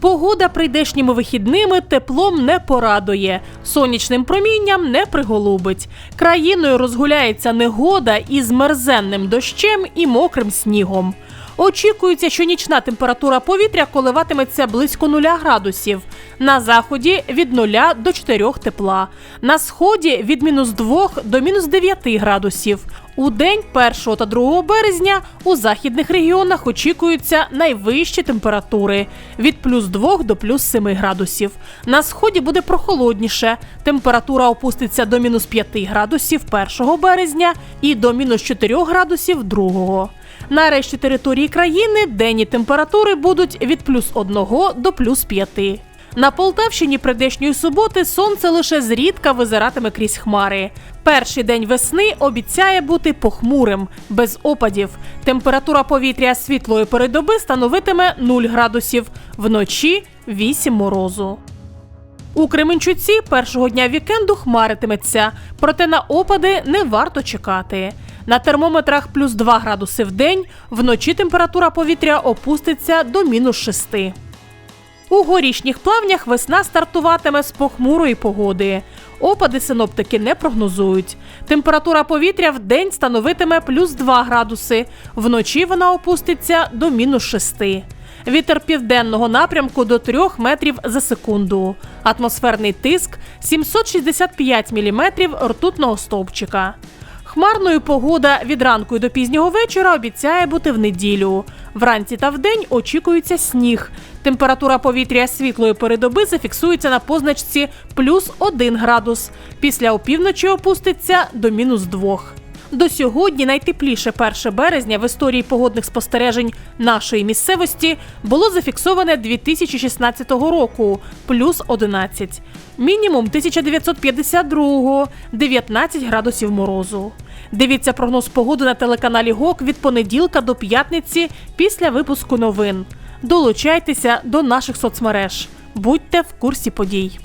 Погода прийдешніми вихідними теплом не порадує, сонячним промінням не приголубить. Країною розгуляється негода із мерзенним дощем і мокрим снігом. Очікується, що нічна температура повітря коливатиметься близько 0 градусів. На заході від 0 до 4 тепла. На сході від мінус 2 до мінус 9 градусів. У день 1 та 2 березня у західних регіонах очікуються найвищі температури від плюс 2 до плюс 7 градусів. На сході буде прохолодніше. Температура опуститься до мінус 5 градусів 1 березня і до мінус 4 градусів 2. На решті території країни денні температури будуть від плюс 1 до плюс 5. На Полтавщині прийдешньої суботи сонце лише зрідка визиратиме крізь хмари. Перший день весни обіцяє бути похмурим, без опадів. Температура повітря світлої передоби становитиме 0 градусів, вночі 8 морозу. У Кременчуці першого дня вікенду хмаритиметься, проте на опади не варто чекати. На термометрах плюс 2 градуси в день, вночі температура повітря опуститься до мінус 6. У горішніх плавнях весна стартуватиме з похмурої погоди. Опади синоптики не прогнозують. Температура повітря в день становитиме плюс 2 градуси, вночі вона опуститься до мінус 6. Вітер південного напрямку до 3 метрів за секунду. Атмосферний тиск 765 міліметрів ртутного стовпчика. Хмарною погода від ранку до пізнього вечора обіцяє бути в неділю. Вранці та вдень очікується сніг. Температура повітря світлої передоби зафіксується на позначці плюс 1 градус. Після опівночі опуститься до мінус 2. До сьогодні найтепліше 1 березня в історії погодних спостережень нашої місцевості було зафіксоване 2016 року плюс 11. Мінімум 1952 19 градусів морозу. Дивіться прогноз погоди на телеканалі ГОК від понеділка до п'ятниці після випуску новин. Долучайтеся до наших соцмереж. Будьте в курсі подій.